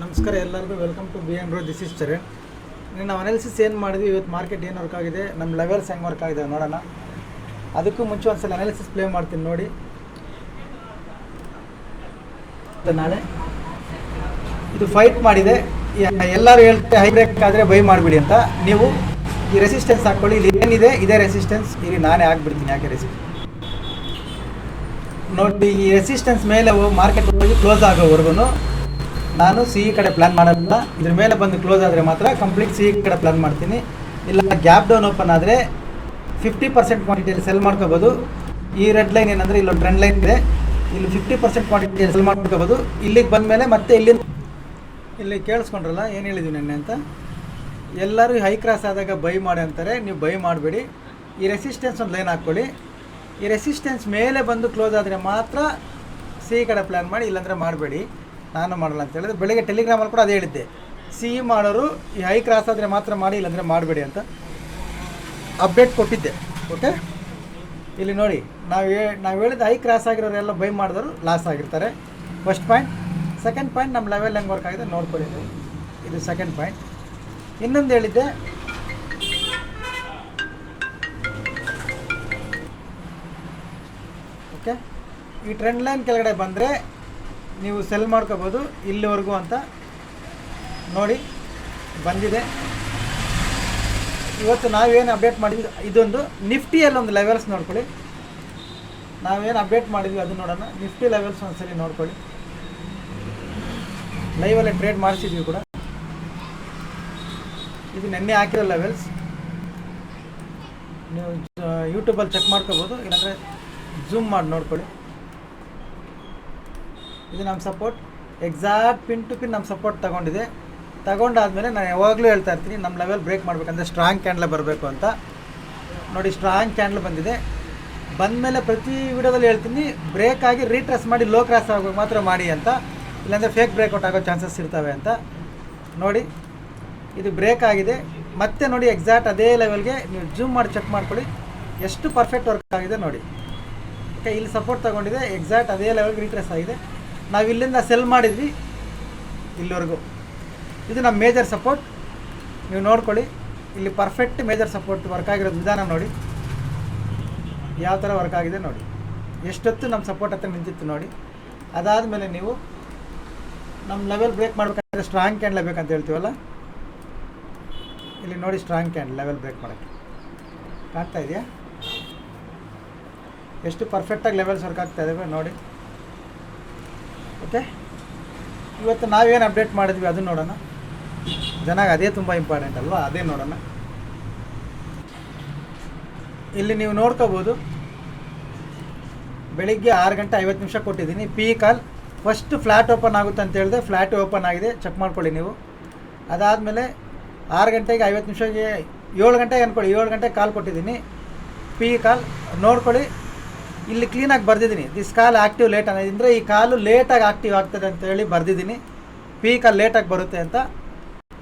ನಮಸ್ಕಾರ ಎಲ್ಲರಿಗೂ. Welcome to B N ರೋ ದಿಸ್ ಇಸ್ ಚರಣ್ ನಾವು ಅನಾಲಿಸಿಸ್ ಏನು ಮಾಡಿದ್ವಿ? ಇವತ್ತು ಮಾರ್ಕೆಟ್ ಏನು ವರ್ಕ್ ಆಗಿದೆ? ನಮ್ಮ ಲೆವೆಲ್ಸ್ ಹೆಂಗೆ ವರ್ಕ್ ಆಗಿದೆ ನೋಡೋಣ. ಅದಕ್ಕೂ ಮುಂಚೆ ಒಂದ್ಸಲ ಅನಾಲಿಸಿಸ್ ಪ್ಲೇ ಮಾಡ್ತೀನಿ ನೋಡಿ. ನಾಳೆ ಇದು ಫೈಟ್ ಮಾಡಿದೆ. ಎಲ್ಲರೂ ಹೇಳ್ತಾರೆ, ಹೈ ಬ್ರೇಕ್ ಆದರೆ ಬೈ ಮಾಡಿಬಿಡಿ ಅಂತ. ನೀವು ಈ ರೆಸಿಸ್ಟೆನ್ಸ್ ಹಾಕ್ಕೊಳ್ಳಿ ಇಲ್ಲಿ ಏನಿದೆ? ಇದೇ ರೆಸಿಸ್ಟೆನ್ಸ್ ಇಲ್ಲಿ ನಾನೇ ಹಾಕ್ಬಿಡ್ತೀನಿ ಯಾಕೆ ರೆಸಿಸ್ಟೆನ್ಸ್ ನೋಡಿ, ಈ ರೆಸಿಸ್ಟೆನ್ಸ್ ಮೇಲೆ ಮಾರ್ಕೆಟ್ ಹೋಗಿ ಕ್ಲೋಸ್ ಆಗೋವರೆಗೂ ನಾನು ಸಿ ಇ ಕಡೆ ಪ್ಲ್ಯಾನ್ ಮಾಡಲ್ಲ ಇದ್ರ ಮೇಲೆ ಬಂದು ಕ್ಲೋಸ್ ಆದರೆ ಮಾತ್ರ ಕಂಪ್ಲೀಟ್ ಸಿ ಇ ಕಡೆ ಪ್ಲ್ಯಾನ್ ಮಾಡ್ತೀನಿ. ಇಲ್ಲ ಗ್ಯಾಪ್ ಡೌನ್ ಓಪನ್ ಆದರೆ ಫಿಫ್ಟಿ ಪರ್ಸೆಂಟ್ ಕ್ವಾಂಟಿಟಿಯಲ್ಲಿ ಸೆಲ್ ಮಾಡ್ಕೋಬೋದು. ಈ ರೆಡ್ ಲೈನ್ ಏನಂದರೆ ಇಲ್ಲೊಂದು ಟ್ರೆಂಡ್ ಲೈನ್ ಇದೆ. ಇಲ್ಲಿ ಫಿಫ್ಟಿ ಪರ್ಸೆಂಟ್ ಕ್ವಾಂಟಿಟಿಯಲ್ಲಿ ಸೆಲ್ ಮಾಡ್ಕೋಬೋದು. ಇಲ್ಲಿಗೆ ಬಂದ ಮೇಲೆ ಮತ್ತೆ ಇಲ್ಲಿಂದ ಇಲ್ಲಿ ಕೇಳಿಸ್ಕೊಂಡ್ರಲ್ಲ, ಏನು ಹೇಳಿದ್ವಿ ನೆನ್ನೆ ಅಂತ? ಎಲ್ಲರೂ ಹೈ ಕ್ರಾಸ್ ಆದಾಗ ಬೈ ಮಾಡಿ ಅಂತಾರೆ. ನೀವು ಬೈ ಮಾಡಬೇಡಿ. ಈ ರೆಸಿಸ್ಟೆನ್ಸ್ ಒಂದು ಲೈನ್ ಹಾಕ್ಕೊಳ್ಳಿ. ಈ ರೆಸಿಸ್ಟೆನ್ಸ್ ಮೇಲೆ ಬಂದು ಕ್ಲೋಸ್ ಆದರೆ ಮಾತ್ರ ಸಿ ಕಡೆ ಪ್ಲ್ಯಾನ್ ಮಾಡಿ, ಇಲ್ಲಾಂದರೆ ಮಾಡಬೇಡಿ. ನಾನು ಮಾಡಲ್ಲ ಅಂತ ಹೇಳಿದ್ರೆ ಬೆಳಿಗ್ಗೆ ಟೆಲಿಗ್ರಾಮಲ್ಲಿ ಕೂಡ ಅದೇ ಹೇಳಿದ್ದೆ. ಸಿ ಮಾಡೋರು ಈ ಹೈ ಕ್ರಾಸ್ ಆದರೆ ಮಾತ್ರ ಮಾಡಿ, ಇಲ್ಲಾಂದರೆ ಮಾಡಬೇಡಿ ಅಂತ ಅಪ್ಡೇಟ್ ಕೊಟ್ಟಿದ್ದೆ. ಓಕೆ ಇಲ್ಲಿ ನೋಡಿ, ನಾವು ಹೇ, ನಾವು ಹೇಳಿದ ಹೈ ಕ್ರಾಸ್ ಆಗಿರೋರೆಲ್ಲ ಬೈ ಮಾಡಿದವರು ಲಾಸ್ ಆಗಿರ್ತಾರೆ. ಫಸ್ಟ್ ಪಾಯಿಂಟ್ ಸೆಕೆಂಡ್ ಪಾಯಿಂಟ್ ನಮ್ಮ ಲೆವೆಲ್ ಹೆಂಗೆ ವರ್ಕ್ ಆಗಿದೆ ನೋಡ್ಕೊಳ್ಳಿ. ಇದು ಸೆಕೆಂಡ್ ಪಾಯಿಂಟ್ ಇನ್ನೊಂದು ಹೇಳಿದ್ದೆ. ಓಕೆ ಈ ಟ್ರೆಂಡ್ ಲೈನ್ ಕೆಳಗಡೆ ಬಂದರೆ ನೀವು ಸೆಲ್ ಮಾಡ್ಕೋಬೋದು ಇಲ್ಲಿವರೆಗೂ ಅಂತ ನೋಡಿ ಬಂದಿದೆ. ಇವತ್ತು ನಾವೇನು ಅಪ್ಡೇಟ್ ಮಾಡಿದ್ವಿ? ಇದೊಂದು ನಿಫ್ಟಿಯಲ್ಲಿ ಒಂದು ಲೆವೆಲ್ಸ್ ನೋಡ್ಕೊಳ್ಳಿ. ನಾವೇನು ಅಪ್ಡೇಟ್ ಮಾಡಿದ್ವಿ ಅದು ನೋಡೋಣ. ನಿಫ್ಟಿ ಲೆವೆಲ್ಸ್ ಒಂದ್ಸಲಿ ನೋಡ್ಕೊಳ್ಳಿ. ಲೈವಲ್ಲೇ ಟ್ರೇಡ್ ಮಾಡಿಸಿದ್ವಿ ಕೂಡ. ಇದು ನೆನ್ನೆ ಹಾಕಿರೋ ಲೆವೆಲ್ಸ್ ನೀವು ಯೂಟ್ಯೂಬಲ್ಲಿ ಚೆಕ್ ಮಾಡ್ಕೋಬೋದು. ಇಲ್ಲಾಂದರೆ ಜೂಮ್ ಮಾಡಿ ನೋಡ್ಕೊಳ್ಳಿ. ಇದು ನಮ್ಮ support exact pin to pin ನಮ್ಮ ಸಪೋರ್ಟ್ ತಗೊಂಡಿದೆ. ತಗೊಂಡಾದ್ಮೇಲೆ ನಾನು ಯಾವಾಗಲೂ ಹೇಳ್ತಾ ಇರ್ತೀನಿ, ನಮ್ಮ ಲೆವೆಲ್ ಬ್ರೇಕ್ ಮಾಡಬೇಕಂದ್ರೆ ಸ್ಟ್ರಾಂಗ್ ಕ್ಯಾಂಡ್ಲ ಬರಬೇಕು ಅಂತ. ನೋಡಿ ಸ್ಟ್ರಾಂಗ್ ಕ್ಯಾಂಡ್ಲ್ ಬಂದಿದೆ. ಬಂದಮೇಲೆ ಪ್ರತಿ ವಿಡಿಯೋದಲ್ಲಿ ಹೇಳ್ತೀನಿ ಬ್ರೇಕ್ ಆಗಿ ರೀಟ್ರೆಸ್ ಮಾಡಿ ಲೋ ಕ್ರಾಸ್ ಆಗೋ ಮಾತ್ರ ಮಾಡಿ ಅಂತ. ಇಲ್ಲಾಂದರೆ ಫೇಕ್ ಬ್ರೇಕ್ಔಟ್ ಆಗೋ ಚಾನ್ಸಸ್ ಇರ್ತವೆ ಅಂತ. ನೋಡಿ, ಇದು ಬ್ರೇಕ್ ಆಗಿದೆ. ಮತ್ತೆ ನೋಡಿ ಎಕ್ಸಾಕ್ಟ್ ಅದೇ ಲೆವೆಲ್ಗೆ ನೀವು ಜೂಮ್ ಮಾಡಿ ಚೆಕ್ ಮಾಡ್ಕೊಳ್ಳಿ. ಎಷ್ಟು ಪರ್ಫೆಕ್ಟ್ ವರ್ಕ್ ಆಗಿದೆ ನೋಡಿ. ಓಕೆ ಇಲ್ಲಿ ಸಪೋರ್ಟ್ ತಗೊಂಡಿದೆ ಎಕ್ಸಾಕ್ಟ್ ಅದೇ ಲೆವೆಲ್ಗೆ ರೀಟ್ರೆಸ್ ಆಗಿದೆ. ನಾವು ಇಲ್ಲಿಂದ ಸೆಲ್ ಮಾಡಿದ್ವಿ, ಇಲ್ಲಿವರೆಗೂ. ಇದು ನಮ್ಮ ಮೇಜರ್ ಸಪೋರ್ಟ್ ನೀವು ನೋಡ್ಕೊಳ್ಳಿ, ಇಲ್ಲಿ ಪರ್ಫೆಕ್ಟ್ ಮೇಜರ್ ಸಪೋರ್ಟ್ ವರ್ಕ್ ಆಗಿರೋದು ವಿಧಾನ ನೋಡಿ. ಯಾವ ಥರ ವರ್ಕ್ ಆಗಿದೆ ನೋಡಿ. ಎಷ್ಟೊತ್ತು ನಮ್ಮ ಸಪೋರ್ಟ್ ಹತ್ರ ನಿಂತಿತ್ತು ನೋಡಿ. ಅದಾದ ಮೇಲೆ ನೀವು ನಮ್ಮ ಲೆವೆಲ್ ಬ್ರೇಕ್ ಮಾಡಬೇಕಾದ್ರೆ ಸ್ಟ್ರಾಂಗ್ ಕ್ಯಾಂಡ್ಲ ಬೇಕಂತ ಹೇಳ್ತೀವಲ್ಲ? ಇಲ್ಲಿ ನೋಡಿ ಸ್ಟ್ರಾಂಗ್ ಕ್ಯಾಂಡ್ ಲೆವೆಲ್ ಬ್ರೇಕ್ ಮಾಡೋಕ್ಕೆ. ಕಾಣ್ತಾ ಇದೆಯಾ? ಎಷ್ಟು ಪರ್ಫೆಕ್ಟಾಗಿ ಲೆವೆಲ್ಸ್ ವರ್ಕ್ ಆಗ್ತಾ ಇದ್ದಾವೆ ನೋಡಿ. ಓಕೆ ಇವತ್ತು ನಾವೇನು ಅಪ್ಡೇಟ್ ಮಾಡಿದ್ವಿ ಅದು ನೋಡೋಣ. ಜನಾಗ ಅದೇ ತುಂಬ ಇಂಪಾರ್ಟೆಂಟ್ ಅಲ್ವಾ? ಅದೇ ನೋಡೋಣ. ಇಲ್ಲಿ ನೀವು ನೋಡ್ಕೋಬೋದು. ಬೆಳಿಗ್ಗೆ ಆರು ಗಂಟೆ ಐವತ್ತು ನಿಮಿಷ ಕೊಟ್ಟಿದ್ದೀನಿ. P call first flat open ಆಗುತ್ತೆ ಅಂತ ಹೇಳಿದೆ ಫ್ಲ್ಯಾಟ್ ಓಪನ್ ಆಗಿದೆ. ಚೆಕ್ ಮಾಡ್ಕೊಳ್ಳಿ ನೀವು. ಅದಾದಮೇಲೆ ಆರು ಗಂಟೆಗೆ ಐವತ್ತು ನಿಮಿಷಕ್ಕೆ ಏಳು ಗಂಟೆಗೆ ಅಂದ್ಕೊಳ್ಳಿ ಏಳು ಗಂಟೆಗೆ ಕಾಲ್ ಕೊಟ್ಟಿದ್ದೀನಿ. ಪಿ ಕಾಲ್ ನೋಡ್ಕೊಳ್ಳಿ. ಇಲ್ಲಿ ಕ್ಲೀನಾಗಿ ಬರೆದಿದ್ದೀನಿ. ದಿಸ್ ಕಾಲ್ ಆ್ಯಕ್ಟಿವ್ ಲೇಟ್ ಅನ್ನೋದಂದರೆ ಈ ಕಾಲು ಲೇಟಾಗಿ ಆಕ್ಟಿವ್ ಆಗ್ತದೆ ಅಂತ ಹೇಳಿ ಬರೆದಿದ್ದೀನಿ. ಪೀಕಲ್ಲಿ ಕಾಲ್ ಲೇಟಾಗಿ ಬರುತ್ತೆ ಅಂತ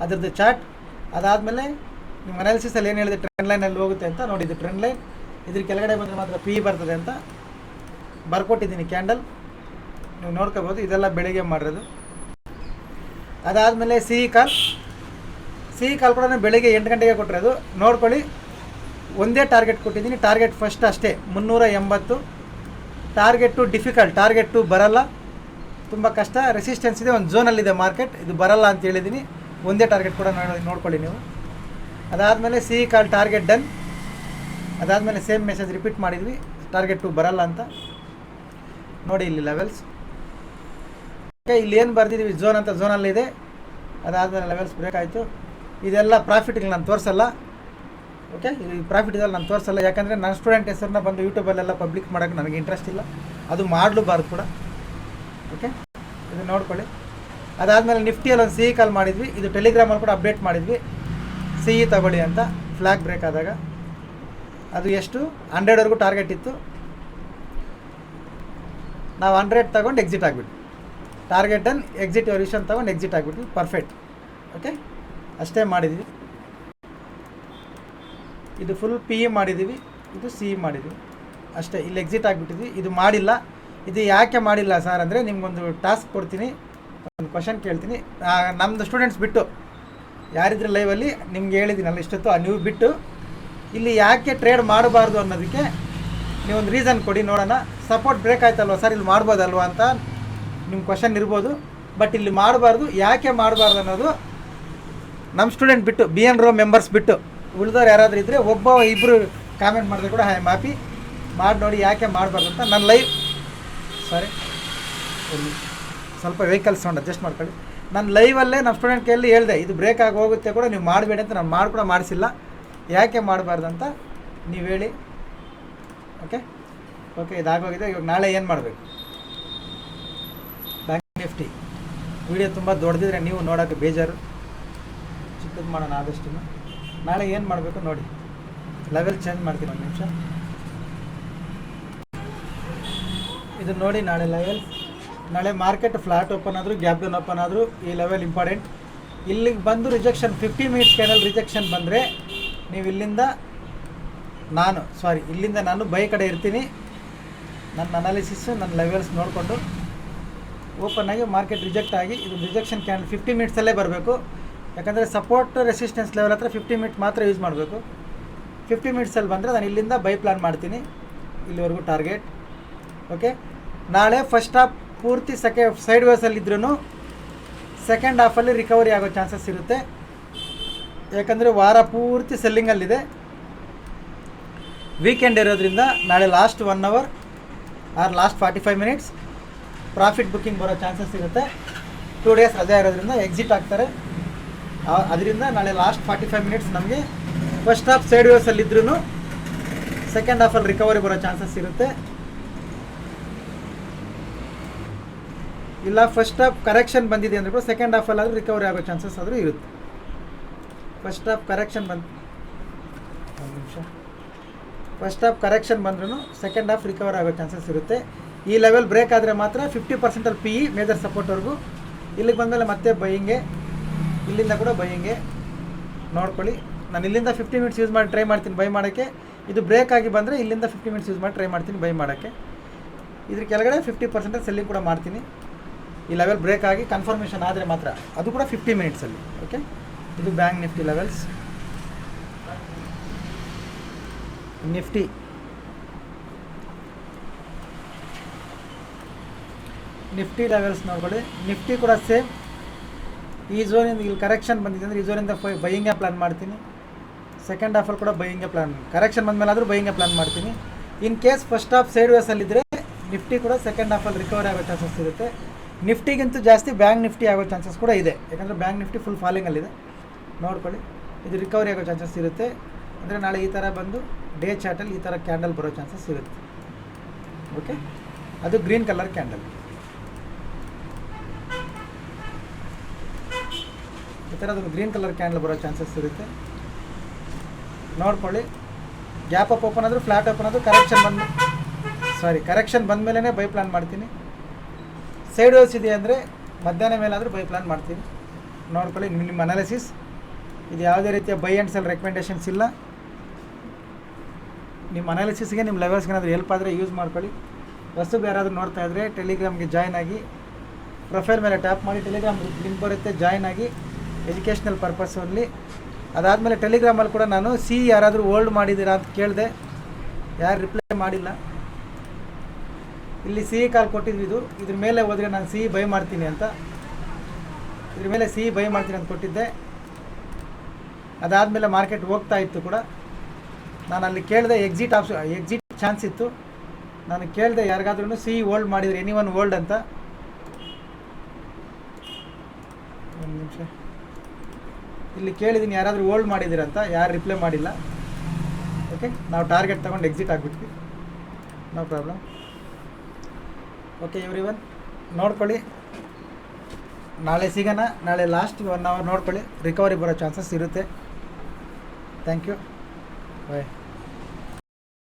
ಅದರದ್ದು ಚಾಟ್ ಅದಾದಮೇಲೆ ನಿಮ್ಮ ಅನಾಲಿಸಿಸಲ್ಲಿ ಏನು ಹೇಳಿದೆ? ಟ್ರೆಂಡ್ ಲೈನಲ್ಲಿ ಹೋಗುತ್ತೆ ಅಂತ ನೋಡಿದ್ದು. ಟ್ರೆಂಡ್ ಲೈನ್ ಇದ್ರ ಕೆಳಗಡೆ ಬಂದರೆ ಮಾತ್ರ ಪಿ ಬರ್ತದೆ ಅಂತ ಬರ್ಕೊಟ್ಟಿದ್ದೀನಿ ಕ್ಯಾಂಡಲ್ ನೀವು ನೋಡ್ಕೋಬೋದು ಇದೆಲ್ಲ ಬೆಳಿಗ್ಗೆ ಮಾಡಿರೋದು. ಅದಾದಮೇಲೆ ಸಿಹಿ ಕಾಲ್ ಸಿಹಿ ಕಾಲ್ ಕೂಡ ಬೆಳಿಗ್ಗೆ ಎಂಟು ಗಂಟೆಗೆ ಕೊಟ್ಟಿರೋದು. ನೋಡ್ಕೊಳ್ಳಿ. ಒಂದೇ ಟಾರ್ಗೆಟ್ ಕೊಟ್ಟಿದ್ದೀನಿ. ಟಾರ್ಗೆಟ್ ಫಸ್ಟ್ ಅಷ್ಟೇ. ಮುನ್ನೂರ ಎಂಬತ್ತು. ಟಾರ್ಗೆಟು ಡಿಫಿಕಲ್ಟ್ ಟಾರ್ಗೆಟು ಬರಲ್ಲ. ತುಂಬ ಕಷ್ಟ. ರೆಸಿಸ್ಟೆನ್ಸ್ ಇದೆ. ಒಂದು ಝೋನಲ್ಲಿದೆ ಮಾರ್ಕೆಟ್ ಇದು ಬರಲ್ಲ ಅಂತ ಹೇಳಿದ್ದೀನಿ ಒಂದೇ ಟಾರ್ಗೆಟ್ ಕೂಡ ನೋಡಿ ನೋಡ್ಕೊಳ್ಳಿ ನೀವು. ಅದಾದಮೇಲೆ ಸಿ ಕಾಲ್ ಟಾರ್ಗೆಟ್ ಡನ್ ಅದಾದಮೇಲೆ ಸೇಮ್ ಮೆಸೇಜ್ ರಿಪೀಟ್ ಮಾಡಿದ್ವಿ. ಟಾರ್ಗೆಟ್ ಟು ಬರಲ್ಲ ಅಂತ. ನೋಡಿ ಇಲ್ಲಿ ಲೆವೆಲ್ಸ್ ಓಕೆ ಇಲ್ಲಿ ಏನು ಬರೆದಿದ್ದೀವಿ ಝೋನ್ ಅಂತ ಝೋನಲ್ಲಿದೆ ಅದಾದಮೇಲೆ ಲೆವೆಲ್ಸ್ ಬ್ರೇಕ್ ಆಯಿತು. ಇದೆಲ್ಲ ಪ್ರಾಫಿಟ್ಗೆ ನಾನು ತೋರಿಸಲ್ಲ. ಓಕೆ ಇದು ಪ್ರಾಫಿಟ್ ಇದೆಲ್ಲ ನಾನು ತೋರಿಸಲ್ಲ. ಯಾಕಂದರೆ ನನ್ನ ಸ್ಟೂಡೆಂಟ್ ಹೆಸರನ್ನ ಬಂದು ಯೂಟ್ಯೂಬಲ್ಲೆಲ್ಲ ಪಬ್ಲಿಕ್ ಮಾಡೋಕ್ಕೆ ನನಗೆ ಇಂಟ್ರೆಸ್ಟ್ ಇಲ್ಲ. ಅದು ಮಾಡಲೂಬಾರ್ದು ಕೂಡ. ಓಕೆ ಇದು ನೋಡ್ಕೊಳ್ಳಿ. ಅದಾದಮೇಲೆ ನಿಫ್ಟಿಯಲ್ಲಿ ಒಂದು ಸಿ ಕಾಲ್ ಮಾಡಿದ್ವಿ. ಇದು ಟೆಲಿಗ್ರಾಮಲ್ಲಿ ಕೂಡ ಅಪ್ಡೇಟ್ ಮಾಡಿದ್ವಿ. ಸಿ ಇ ತಗೊಳ್ಳಿ ಅಂತ. ಫ್ಲ್ಯಾಗ್ ಬ್ರೇಕ್ ಆದಾಗ. ಅದು ಎಷ್ಟು? ಹಂಡ್ರೆಡ್ವರೆಗೂ ಟಾರ್ಗೆಟ್ ಇತ್ತು. ನಾವು ಹಂಡ್ರೆಡ್ ತಗೊಂಡು ಎಕ್ಸಿಟ್ ಆಗಿಬಿಟ್ವಿ. ಟಾರ್ಗೆಟ್ ಡನ್ ಎಕ್ಸಿಟ್ ರಿಷನ್ ತಗೊಂಡು ಎಕ್ಸಿಟ್ ಆಗಿಬಿಟ್ವಿ. ಪರ್ಫೆಕ್ಟ್ ಓಕೆ ಅಷ್ಟೇ ಮಾಡಿದ್ವಿ. ಇದು ಫುಲ್ ಪಿ ಇ ಮಾಡಿದ್ದೀವಿ ಇದು ಸಿ ಇ ಮಾಡಿದ್ದೀವಿ ಅಷ್ಟೇ, ಇಲ್ಲಿ ಎಕ್ಸಿಟ್ ಆಗಿಬಿಟ್ಟಿದ್ವಿ. ಇದು ಮಾಡಿಲ್ಲ. ಇದು ಯಾಕೆ ಮಾಡಿಲ್ಲ ಸರ್ ಅಂದರೆ ನಿಮ್ಗೊಂದು ಟಾಸ್ಕ್ ಕೊಡ್ತೀನಿ, ಒಂದು ಕ್ವಶನ್ ಕೇಳ್ತೀನಿ. ನಮ್ಮದು ಸ್ಟೂಡೆಂಟ್ಸ್ ಬಿಟ್ಟು, ಯಾರಿದ್ರೆ ಲೈವಲ್ಲಿ ನಿಮ್ಗೆ ಹೇಳಿದ್ದೀನಲ್ಲ ಇಷ್ಟೊತ್ತು ನೀವು ಬಿಟ್ಟು, ಇಲ್ಲಿ ಯಾಕೆ ಟ್ರೇಡ್ ಮಾಡಬಾರ್ದು ಅನ್ನೋದಕ್ಕೆ ನೀವೊಂದು ರೀಸನ್ ಕೊಡಿ, ನೋಡೋಣ. ಸಪೋರ್ಟ್ ಬ್ರೇಕ್ ಆಯ್ತಲ್ವ ಸರ್ ಇಲ್ಲಿ ಮಾಡ್ಬೋದಲ್ವ ಅಂತ ನಿಮ್ಮ ಕ್ವಶನ್ ಇರ್ಬೋದು. ಬಟ್ ಇಲ್ಲಿ ಮಾಡಬಾರ್ದು, ಯಾಕೆ ಮಾಡಬಾರ್ದು ಅನ್ನೋದು ನಮ್ಮ ಸ್ಟೂಡೆಂಟ್ ಬಿಟ್ಟು ಬಿ ಎನ್ ರೋ ಮೆಂಬರ್ಸ್ ಬಿಟ್ಟು. ಉಳಿದವ್ರು ಯಾರಾದರೂ ಇದ್ದರೆ ಒಬ್ಬ ಇಬ್ಬರು ಕಾಮೆಂಟ್ ಮಾಡಿದ್ರೆ ಕೂಡ ಹಾಯ್ ಮಾಪಿ ಮಾಡಿ ನೋಡಿ ಯಾಕೆ ಮಾಡಬಾರ್ದು ಅಂತ ನನ್ನ ಲೈವ್ ಸಾರಿ ಸ್ವಲ್ಪ ವೆಹಿಕಲ್ ಸೌಂಡ್ ಅಡ್ಜಸ್ಟ್ ಮಾಡ್ಕೊಳ್ಳಿ. ನನ್ನ ಲೈವಲ್ಲೇ ನಮ್ಮ ಸ್ಟೂಡೆಂಟ್ ಕೈಯಲ್ಲಿ ಹೇಳಿದೆ, ಇದು ಬ್ರೇಕ್ ಆಗಿ ಹೋಗುತ್ತೆ ಕೂಡ, ನೀವು ಮಾಡಬೇಡಿ ಅಂತ ನಾನು ಮಾಡಿ ಕೂಡ ಮಾಡಿಸಿಲ್ಲ. ಯಾಕೆ ಮಾಡಬಾರ್ದು ಅಂತ ನೀವು ಹೇಳಿ. ಓಕೆ ಓಕೆ ಇದಾಗೋಗಿದೆ. ಇವಾಗ ನಾಳೆ ಏನು ಮಾಡಬೇಕು? ಬ್ಯಾಂಕ್ ನಿಫ್ಟಿ ವಿಡಿಯೋ ತುಂಬ ದೊಡ್ಡದಿದ್ರೆ ನೀವು ನೋಡೋಕ್ಕೆ ಬೇಜಾರು. ಚಿಕ್ಕದು ಮಾಡೋಣ ಆದಷ್ಟು ನಾಳೆ ಏನು ಮಾಡಬೇಕು ನೋಡಿ. ಲೆವೆಲ್ ಚೇಂಜ್ ಮಾಡ್ತೀನಿ ಒಂದು ನಿಮಿಷ. ಇದು ನೋಡಿ ನಾಳೆ ಲೆವೆಲ್ ನಾಳೆ ಮಾರ್ಕೆಟ್ ಫ್ಲಾಟ್ ಓಪನ್ ಆದರೂ ಗ್ಯಾಪ್ ಡೌನ್ ಓಪನ್ ಆದರೂ ಈ ಲೆವೆಲ್ ಇಂಪಾರ್ಟೆಂಟ್ ಇಲ್ಲಿಗೆ ಬಂದು rejection fifty minutes candle rejection ಬಂದರೆ ನೀವು ಇಲ್ಲಿಂದ ನಾನು ಸಾರಿ ಇಲ್ಲಿಂದ ನಾನು ಬೈ ಕಡೆ ಇರ್ತೀನಿ. ನನ್ನ ಅನಾಲಿಸಿಸ್ ನನ್ನ ಲೆವೆಲ್ಸ್ ನೋಡಿಕೊಂಡು ಓಪನ್ ಆಗಿ ಮಾರ್ಕೆಟ್ ರಿಜೆಕ್ಟ್ ಆಗಿ, ಇದು ರಿಜೆಕ್ಷನ್ ಕ್ಯಾನಲ್ ಫಿಫ್ಟಿ ಮಿನಿಟ್ಸಲ್ಲೇ ಬರಬೇಕು. ಯಾಕಂದರೆ ಸಪೋರ್ಟ್ ರೆಸಿಸ್ಟೆನ್ಸ್ ಲೆವೆಲ್ ಹತ್ರ ಫಿಫ್ಟಿ ಮಿನಿಟ್ ಮಾತ್ರ ಯೂಸ್ ಮಾಡಬೇಕು. ಫಿಫ್ಟಿ ಮಿನಿಟ್ಸಲ್ಲಿ ಬಂದರೆ ನಾನು ಇಲ್ಲಿಂದ ಬೈ ಪ್ಲಾನ್ ಮಾಡ್ತೀನಿ. ಇಲ್ಲಿವರೆಗೂ ಟಾರ್ಗೆಟ್ ಓಕೆ ನಾಳೆ ಫಸ್ಟ್ ಹಾಫ್ ಪೂರ್ತಿ ಸೆಕೆ ಸೈಡ್ ವೇಸಲ್ಲಿ ಇದ್ರೂ ಸೆಕೆಂಡ್ ಹಾಫಲ್ಲಿ ರಿಕವರಿ ಆಗೋ ಚಾನ್ಸಸ್ ಇರುತ್ತೆ. ಯಾಕಂದರೆ ವಾರ ಪೂರ್ತಿ ಸೆಲ್ಲಿಂಗಲ್ಲಿದೆ ವೀಕೆಂಡ್ ಇರೋದ್ರಿಂದ ನಾಳೆ last one hour or last forty five minutes profit booking ಬರೋ ಚಾನ್ಸಸ್ ಇರುತ್ತೆ. ಟೂ ಡೇಸ್ ರಜೆ ಇರೋದ್ರಿಂದ ಎಕ್ಸಿಟ್ ಆಗ್ತಾರೆ. ಅದರಿಂದ ನಾಳೆ ಲಾಸ್ಟ್ ಫಾರ್ಟಿ ಫೈವ್ ಮಿನಿಟ್ಸ್ ನಮಗೆ ಫಸ್ಟ್ ಹಾಫ್ ಸೈಡ್ ವೇಸಲ್ಲಿದ್ರೂ ಸೆಕೆಂಡ್ ಹಾಫಲ್ಲಿ ರಿಕವರಿ ಬರೋ ಚಾನ್ಸಸ್ ಇರುತ್ತೆ. ಇಲ್ಲ ಫಸ್ಟ್ ಹಾಫ್ ಕರೆಕ್ಷನ್ ಬಂದಿದೆ ಅಂದರೆ ಕೂಡ ಸೆಕೆಂಡ್ ಹಾಫಲ್ಲಾದರೂ ರಿಕವರಿ ಆಗೋ ಚಾನ್ಸಸ್ ಆದರೂ ಇರುತ್ತೆ. ಫಸ್ಟ್ ಹಾಫ್ ಕರೆಕ್ಷನ್ ಬಂದು ಫಸ್ಟ್ ಹಾಫ್ ಕರೆಕ್ಷನ್ ಬಂದ್ರೂ ಸೆಕೆಂಡ್ ಹಾಫ್ ರಿಕವರ್ ಆಗೋ ಚಾನ್ಸಸ್ ಇರುತ್ತೆ. ಈ ಲೆವೆಲ್ ಬ್ರೇಕ್ ಆದರೆ ಮಾತ್ರ ಫಿಫ್ಟಿ ಪರ್ಸೆಂಟಲ್ಲಿ ಪಿ ಇ ಮೇಜರ್ ಸಪೋರ್ಟ್ವರೆಗೂ ಇಲ್ಲಿಗೆ ಬಂದಮೇಲೆ ಮತ್ತೆ ಬೈಯಿಂಗೆ ಇಲ್ಲಿಂದ ಕೂಡ ಬೈಯಿಂಗೆ ನೋಡ್ಕೊಳ್ಳಿ. ನಾನು ಇಲ್ಲಿಂದ ಫಿಫ್ಟಿ ಮಿನಿಟ್ಸ್ ಯೂಸ್ ಮಾಡಿ ಟ್ರೈ ಮಾಡ್ತೀನಿ ಬೈ ಮಾಡೋಕ್ಕೆ. ಇದು ಬ್ರೇಕ್ ಆಗಿ ಬಂದರೆ ಇಲ್ಲಿಂದ ಫಿಫ್ಟಿ ಮಿನಿಟ್ಸ್ ಯೂಸ್ ಮಾಡಿ ಟ್ರೈ ಮಾಡ್ತೀನಿ ಬೈ ಮಾಡೋಕ್ಕೆ. ಇದ್ರ ಕೆಳಗಡೆ ಫಿಫ್ಟಿ ಪರ್ಸೆಂಟೇಜ್ ಸೆಲ್ಲಿಂಗ್ ಕೂಡ ಮಾಡ್ತೀನಿ. ಈ ಲೆವೆಲ್ ಬ್ರೇಕ್ ಆಗಿ ಕನ್ಫರ್ಮೇಷನ್ ಆದರೆ ಮಾತ್ರ. ಅದು ಕೂಡ ಫಿಫ್ಟಿ ಮಿನಿಟ್ಸಲ್ಲಿ ಓಕೆ ಇದು bank nifty levels nifty nifty levels ನೋಡ್ಕೊಳ್ಳಿ. ನಿಫ್ಟಿ ಕೂಡ ಸೇಮ್ ಈ ಝೋನಿಂದ ಇಲ್ಲಿ ಕರೆಕ್ಷನ್ ಬಂದಿದೆ ಅಂದರೆ ಈ ಝೋನಿಂದ ಬೈಯಿಂಗೇ ಪ್ಲಾನ್ ಮಾಡ್ತೀನಿ. ಸೆಕೆಂಡ್ ಹಾಫಲ್ಲಿ ಕೂಡ ಬೈಯಿಂಗೇ ಪ್ಲಾನ್ ಕರೆಕ್ಷನ್ ಬಂದಮೇಲೆ ಆದರೂ ಬೈಯಿಂಗೇ ಪ್ಲಾನ್ ಮಾಡ್ತೀನಿ. In case first half side ವೇಸಲ್ಲಿದ್ದರೆ Nifty ಕೂಡ ಸೆಕೆಂಡ್ ಹಾಫಲ್ಲಿ ರಿಕವರಿ ಆಗೋ ಚಾನ್ಸಸ್ ಇರುತ್ತೆ. ನಿಫ್ಟಿಗಿಂತೂ ಜಾಸ್ತಿ ಬ್ಯಾಂಕ್ ನಿಫ್ಟಿ ಆಗೋ ಚಾನ್ಸಸ್ ಕೂಡ ಇದೆ. ಯಾಕಂದರೆ ಬ್ಯಾಂಕ್ ನಿಫ್ಟಿ ಫುಲ್ ಫಾಲಿಂಗಲ್ಲಿದೆ ನೋಡ್ಕೊಳ್ಳಿ. ಇದು ರಿಕವರಿ ಆಗೋ ಚಾನ್ಸಸ್ ಇರುತ್ತೆ. ಅಂದರೆ ನಾಳೆ ಈ ಥರ ಬಂದು ಡೇ ಚಾರ್ಟಲ್ಲಿ ಈ ಥರ ಕ್ಯಾಂಡಲ್ ಬರೋ ಚಾನ್ಸಸ್ ಇರುತ್ತೆ. ಓಕೆ ಅದು ಗ್ರೀನ್ ಕಲರ್ ಕ್ಯಾಂಡಲ್ ಈ ಅದು ಗ್ರೀನ್ ಕಲರ್ ಕ್ಯಾಂಡಲ್ ಬರೋ ಚಾನ್ಸಸ್ ಇರುತ್ತೆ. ನೋಡ್ಕೊಳ್ಳಿ. ಗ್ಯಾಪ್ ಅಪ್ ಓಪನ್ ಆದರೂ ಫ್ಲಾಟ್ ಓಪನ್ ಆದರೂ ಕರೆಕ್ಷನ್ ಬಂದ ಸಾರಿ ಕರೆಕ್ಷನ್ ಬಂದ ಮೇಲೇ ಬೈ ಪ್ಲಾನ್ ಮಾಡ್ತೀನಿ. ಸೈಡ್ ವೇಸ್ ಇದೆ ಅಂದರೆ ಮಧ್ಯಾಹ್ನ ಮೇಲಾದರೂ ಬೈ ಪ್ಲಾನ್ ಮಾಡ್ತೀನಿ. ನೋಡ್ಕೊಳ್ಳಿ, ನಿಮ್ಮ ಅನಾಲಿಸಿಸ್ ಇದು ಯಾವುದೇ ರೀತಿಯ ಬೈ ಆ್ಯಂಡ್ ಸೆಲ್ ರೆಕಮೆಂಡೇಷನ್ಸ್ ಇಲ್ಲ. ನಿಮ್ಮ ಅನಾಲಿಸಿಸ್ಗೆ ನಿಮ್ಮ ಲೆವೆಲ್ಸ್ಗೆ ಏನಾದರೂ ಹೆಲ್ಪ್ ಆದರೆ ಯೂಸ್ ಮಾಡ್ಕೊಳ್ಳಿ. ಹೊಸಬ್ ಯಾರಾದರೂ ನೋಡ್ತಾ ಟೆಲಿಗ್ರಾಮ್ಗೆ ಜಾಯ್ನ್ ಆಗಿ. ಪ್ರೊಫೈಲ್ ಮೇಲೆ ಟ್ಯಾಪ್ ಮಾಡಿ ಟೆಲಿಗ್ರಾಮ್ ಲಿಂಕ್ ಬರುತ್ತೆ ಜಾಯ್ನ್ ಆಗಿ. ಎಜುಕೇಷ್ನಲ್ ಪರ್ಪಸ್ ಓನ್ಲಿ ಅದಾದಮೇಲೆ ಟೆಲಿಗ್ರಾಮಲ್ಲಿ ಕೂಡ ನಾನು ಸಿ ಯಾರಾದರೂ ಓಲ್ಡ್ ಮಾಡಿದ್ದೀರಾ ಅಂತ ಕೇಳಿದೆ. ಯಾರು ರಿಪ್ಲೈ ಮಾಡಿಲ್ಲ. ಇಲ್ಲಿ ಸಿ ಕಾಲ್ ಕೊಟ್ಟಿದ್ವಿ ಇದು. ಇದ್ರ ಮೇಲೆ ಹೋದರೆ ನಾನು ಸಿ ಬೈ ಮಾಡ್ತೀನಿ ಅಂತ. ಇದ್ರ ಮೇಲೆ ಸಿ ಬೈ ಮಾಡ್ತೀನಿ ಅಂತ ಕೊಟ್ಟಿದ್ದೆ. ಅದಾದಮೇಲೆ ಮಾರ್ಕೆಟ್ ಹೋಗ್ತಾ ಇತ್ತು ಕೂಡ. ನಾನು ಅಲ್ಲಿ ಕೇಳಿದೆ ಎಕ್ಸಿಟ್ ಆಪ್ಷನ್ ಎಕ್ಸಿಟ್ ಚಾನ್ಸ್ ಇತ್ತು. ನಾನು ಕೇಳಿದೆ ಯಾರಿಗಾದ್ರೂ ಸಿ ಓಲ್ಡ್ ಮಾಡಿದರೆ ಎನಿ ಒನ್ ಓಲ್ಡ್ ಅಂತ. ಒಂದು ನಿಮಿಷ. ಇಲ್ಲಿ ಕೇಳಿದ್ದೀನಿ ಯಾರಾದರೂ ಓಲ್ಡ್ ಮಾಡಿದ್ದೀರಂತ, ಯಾರು ರಿಪ್ಲೈ ಮಾಡಿಲ್ಲ. ಓಕೆ ನಾವು ಟಾರ್ಗೆಟ್ ತೊಗೊಂಡು exit ಆಗಿಬಿಟ್ವಿ. No problem okay every one ನೋಡ್ಕೊಳ್ಳಿ. ನಾಳೆ ಸಿಗೋಣ, ನಾಳೆ ಲಾಸ್ಟ್ ಒನ್ ಅವರ್ ನೋಡ್ಕೊಳ್ಳಿ. ರಿಕವರಿ ಬರೋ ಚಾನ್ಸಸ್ ಇರುತ್ತೆ. Thank you bye